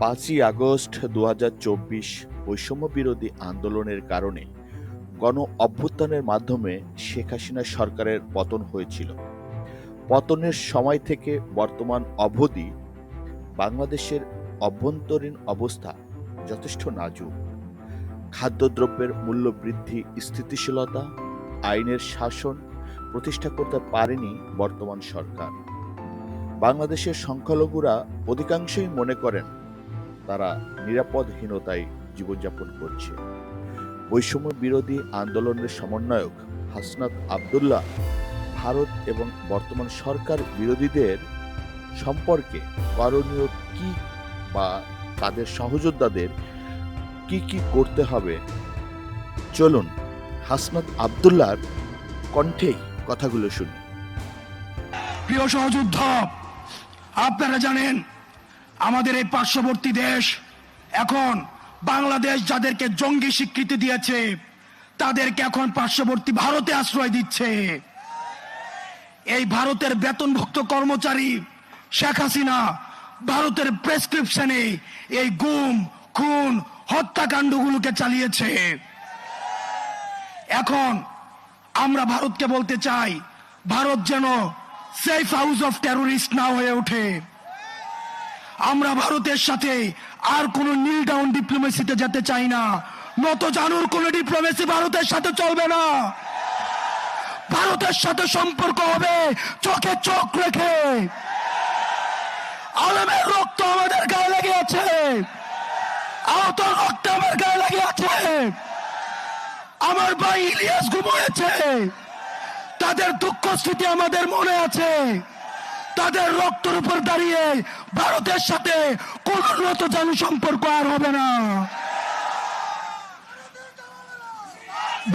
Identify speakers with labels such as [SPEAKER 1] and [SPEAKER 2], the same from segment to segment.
[SPEAKER 1] পাঁচই আগস্ট দু হাজার চব্বিশ বৈষম্য বিরোধী আন্দোলনের কারণে গণ অভ্যুত্থানের মাধ্যমে শেখ হাসিনা সরকারের পতন হয়েছিল। পতনের সময় থেকে বর্তমান অবধি বাংলাদেশের অভ্যন্তরীণ অবস্থা যথেষ্ট নাজুক। খাদ্যদ্রব্যের মূল্য বৃদ্ধি, স্থিতিশীলতা, আইনের শাসন প্রতিষ্ঠা করতে পারেনি বর্তমান সরকার। বাংলাদেশের সংখ্যালঘুরা অধিকাংশই মনে করেন তারা নিরাপদহীনতায় জীবনযাপন করছে। বৈষম্য বিরোধী আন্দোলনের সমন্বয়ক হাসনাত আবদুল্লাহ ভারত এবং বর্তমান সরকার বিরোধীদের সম্পর্কে করণীয় কি বা তাদের সহযোদ্ধাদের কি কি করতে হবে? চলুন হাসনাত আবদুল্লাহর কণ্ঠেই কথাগুলো শুনি।
[SPEAKER 2] প্রিয় সহযোদ্ধা, আপনারা জানেন আমাদের এই পার্শ্ববর্তী দেশ এখন বাংলাদেশ যাদেরকে জঙ্গি স্বীকৃতি দিয়েছে, তাদেরকে এখন পার্শ্ববর্তী ভারতে আশ্রয় দিচ্ছে। এই ভারতের বেতনভুক্ত কর্মচারী শেখ হাসিনা ভারতের প্রেসক্রিপশনে এই গুম, খুন, হত্যাকাণ্ডগুলোকে চালিয়েছে। এখন আমরা ভারতকে বলতে চাই, ভারত যেন সেফ হাউস অফ টেরোরিস্ট না হয়ে ওঠে। আমরা ভারতের সাথে আর কোন নীল ডাউন ডিপ্লোমেসিতে যেতে চাই না। নত জানুর কোন ডিপ্লোমেসি ভারতের সাথে চলবে না। ভারতের সাথে সম্পর্ক হবে চোখে চোখ রেখে। আলমের রক্ত আমাদের গায়ে লেগে আছে। আহত রক্ত আমার গায়ে লেগে আছে। আমার ভাই ইলিয়াস ঘুমিয়েছে। তাদের দুঃখ স্মৃতি আমাদের মনে আছে। তাদের রক্তের উপর দাঁড়িয়ে ভারতের সাথে কোন নত জানু সম্পর্ক আর হবে না।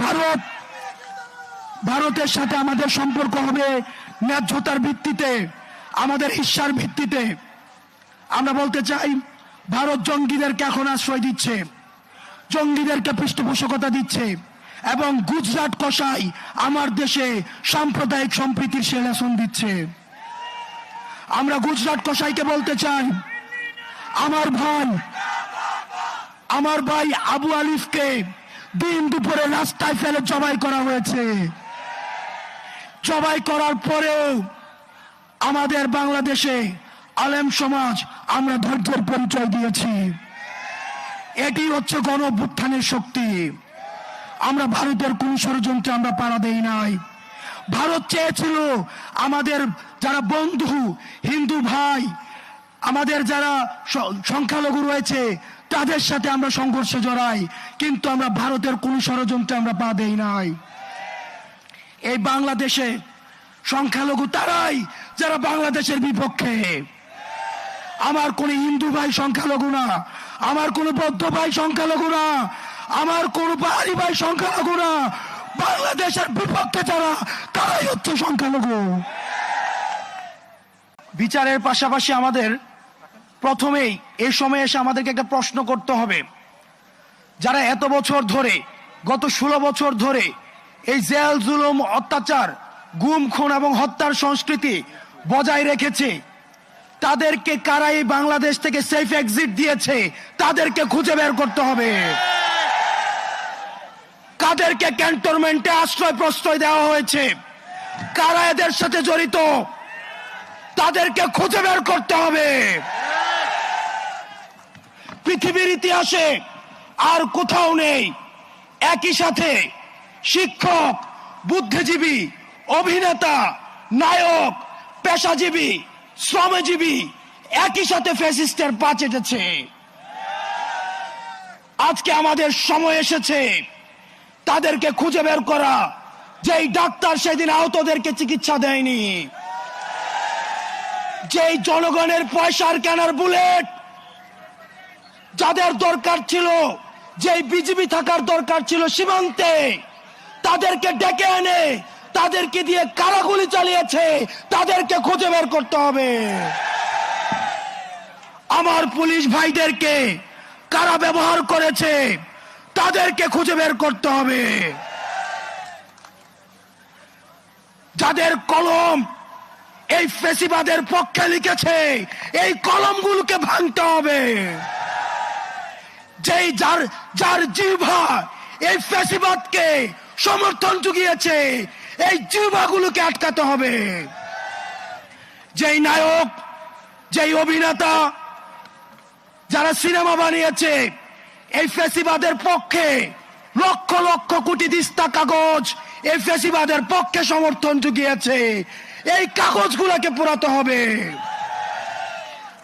[SPEAKER 2] ভারত, ভারতের সাথে আমাদের সম্পর্ক হবে ন্যায্যতার ভিত্তিতে, আমাদের হিস্সার ভিত্তিতে। আমরা বলতে চাই, ভারত জঙ্গিদেরকে এখন আশ্রয় দিচ্ছে, জঙ্গিদেরকে পৃষ্ঠপোষকতা দিচ্ছে এবং গুজরাট কষাই আমার দেশে সাম্প্রদায়িক সম্প্রীতির সেলেসন দিচ্ছে আমরা গুজরাট কষাইকে বলতে চাই, আমার ভাই আমার ভাই আবু আলিফকে দিন দুপুরে রাস্তায় ফেলে জবাই করা হয়েছে। জবাই করার পরেও আমাদের বাংলাদেশে আলেম সমাজ আমরা ধৈর্যের পরিচয় দিয়েছি। এটি হচ্ছে গণ শক্তি। আমরা ভারতের কোন ষড়যন্ত্রে আমরা পাড়া দেই নাই। ভারত চেয়েছিল আমাদের যারা বন্ধু, হিন্দু ভাই, আমাদের যারা সংখ্যালঘু রয়েছে, তাদের সাথে আমরা সংঘর্ষে জড়াই, কিন্তু আমরা ভারতের কোন ষড়যন্ত্রে আমরা পা দেই নাই। এই বাংলাদেশে সংখ্যালঘু তারাই যারা বাংলাদেশের বিপক্ষে। আমার কোন হিন্দু ভাই সংখ্যালঘু না, আমার কোন বৌদ্ধ ভাই সংখ্যালঘু না, আমার কোন পাহাড়ি ভাই সংখ্যালঘু না বাংলাদেশের বিপক্ষে যারা, তারাই হচ্ছে সংখ্যালঘু। বিচারের পাশাপাশি আমাদের প্রথমেই এই সময় এসে আমাদেরকে একটা প্রশ্ন করতে হবে। যারা এত বছর ধরে, গত ষোলো বছর ধরে এই জেল, জুলুম, অত্যাচার, গুম, খুন এবং হত্যার সংস্কৃতি বজায় রেখেছে, তাদেরকে কারা এই বাংলাদেশ থেকে সেফ এক্সিট দিয়েছে, তাদেরকে খুঁজে বের করতে হবে। কাদেরকে ক্যান্টনমেন্টে আশ্রয় প্রশ্রয় দেওয়া হয়েছে। কারা এদের সাথে জড়িত? তাদেরকে খুঁজে বের করতে হবে। পৃথিবীর ইতিহাসে আর কোথাও নেই। একই সাথে শিক্ষক, বুদ্ধিজীবী, অভিনেতা, নায়ক, পেশাজীবী, শ্রমজীবী একই সাথে ফ্যাসিস্টের পা চেটেছে। আজকে আমাদের সময় এসেছে। তাদেরকে খুঁজে বের করা। যেই ডাক্তার সেদিন আহতদেরকে চিকিৎসা দেয়নি। যেই জনগণের পয়সার কেনার বুলেট যাদের দরকার ছিল, যেই বিজিবি থাকার দরকার ছিল সীমান্তে, তাদেরকে ডেকে এনে, তাদেরকে দিয়ে কারাগুলি চালিয়েছে, তাদেরকে খুঁজে বের করতে হবে। আমার পুলিশ ভাইদেরকে কারা ব্যবহার করেছে তাদেরকে খুঁজে বের করতে হবে। যাদের কলম এই ফেসিবাদের পক্ষে লিখেছে, এই কলমগুলোকে ভাঙতে হবে। যেই যার যার জিহ্বা এই ফেসিবাদকে সমর্থন জুগিয়েছে, এই জিহ্বাগুলোকে আটকাতে হবে। যেই নায়ক, যেই অভিনেতা যারা সিনেমা বানিয়েছে এই ফেসিবাদের পক্ষে লক্ষ লক্ষ কোটি দিস্তা কাগজ এই ফেসিবাদের পক্ষে সমর্থন জুগিয়েছে। এই কাগজগুলোকে পোড়াতে হবে।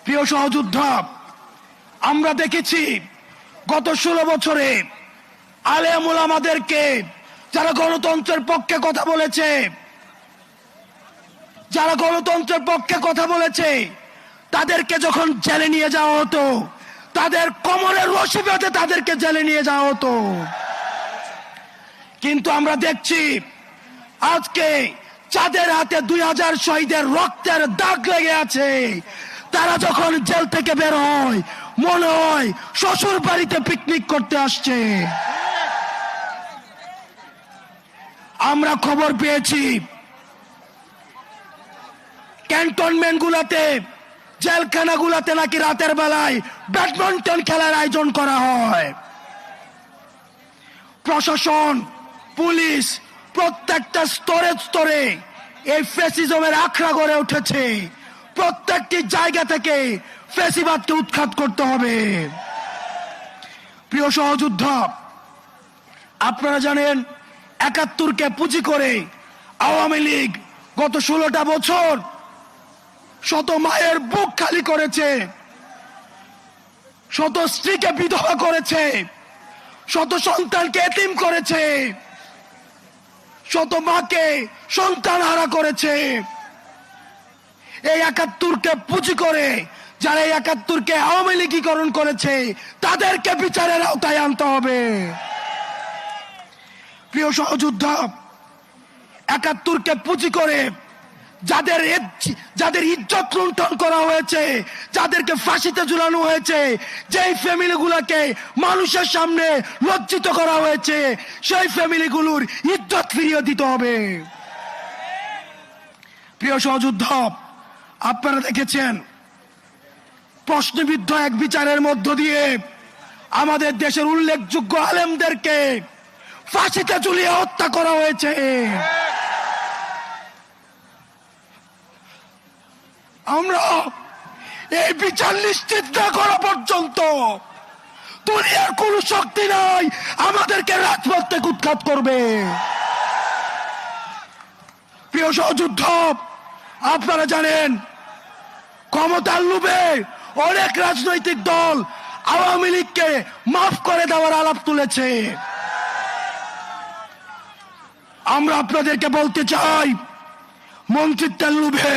[SPEAKER 2] প্রিয় সহযোদ্ধা, আমরা দেখেছি গত ষোলো বছরে আলেমুল আমাদেরকে যারা গণতন্ত্রের পক্ষে কথা বলেছে, যারা গণতন্ত্রের পক্ষে কথা বলেছে, তাদেরকে যখন জেলে নিয়ে যাওয়া হতো তাদের কোমরের রশি বেঁধে তাদেরকে জেলে নিয়ে যাওয়া হতো। কিন্তু আমরা দেখছি, আজকে যাদের হাতে দুই হাজার শহীদের রক্তের দাগ লেগে আছে। তারা যখন জেল থেকে বের হয়, মনে হয় শ্বশুর বাড়িতে পিকনিক করতে আসছে। আমরা খবর পেয়েছি ক্যান্টনমেন্ট গুলাতে জেলখানা গুলাতে নাকি রাতের বেলায় ব্যাডমিন্টন খেলার আয়োজন করা হয়। প্রশাসন, পুলিশ প্রত্যেকটা স্তরে স্তরে এই ফেসিজমের আখড়া গড়ে উঠেছে। প্রত্যেকটি জায়গা থেকে ফেসিবাদকে উৎখাত করতে হবে। প্রিয় সহযোদ্ধা, আপনারা জানেন একাত্তরকে পুঁজি করে আওয়ামী লীগ গত ষোলোটা বছর শত মায়ের বুক খালি করেছে। শত স্ত্রীকে বিধবা করেছে। শত সন্তানকে এতিম করেছে। শত মাকে সন্তান হারা করেছে। এই একাত্তরকে পুঁজি করে, যারা এই একাত্তরকে আওয়ামী লীগীকরণ করেছে, তাদেরকে বিচারের আওতায় আনতে হবে। প্রিয় সহযোদ্ধা, একাত্তরকে পুঁজি করে যাদের যাদের ইজ্জত লুণ্ঠন করা হয়েছে, যাদেরকে ফাঁসিতে ঝুলানো হয়েছে, যেই ফ্যামিলিগুলোকে মানুষের সামনে লজ্জিত করা হয়েছে, সেই ফ্যামিলিগুলোর ইজ্জত ফিরিয়ে দিতে হবে। প্রিয় সহযোদ্ধা, আপনারা দেখেছেন, প্রশ্নবিদ্ধ এক বিচারের মধ্য দিয়ে আমাদের দেশের উল্লেখযোগ্য আলেমদেরকে ফাঁসিতে ঝুলিয়ে হত্যা করা হয়েছে। আমরা এই বিচার নিশ্চিত না করা পর্যন্ত দুনিয়ার কোন শক্তি নাই আমাদেরকে রাজপথ উৎখাত করবে। প্রিয় সহযুদ্ধ, আপনারা জানেন ক্ষমতার লোভে অনেক রাজনৈতিক দল আওয়ামী লীগকে মাফ করে দেওয়ার আলাপ তুলেছে। আমরা আপনাদেরকে বলতে চাই, মন্ত্রিত্বের লোভে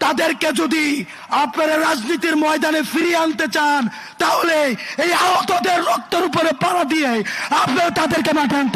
[SPEAKER 2] তাদেরকে যদি আপনারা রাজনীতির ময়দানে ফিরিয়ে আনতে চান, তাহলে এই আহতদের রক্তের উপরে পাড়া দিয়ে আপনারা তাদেরকে মাঠে আনতে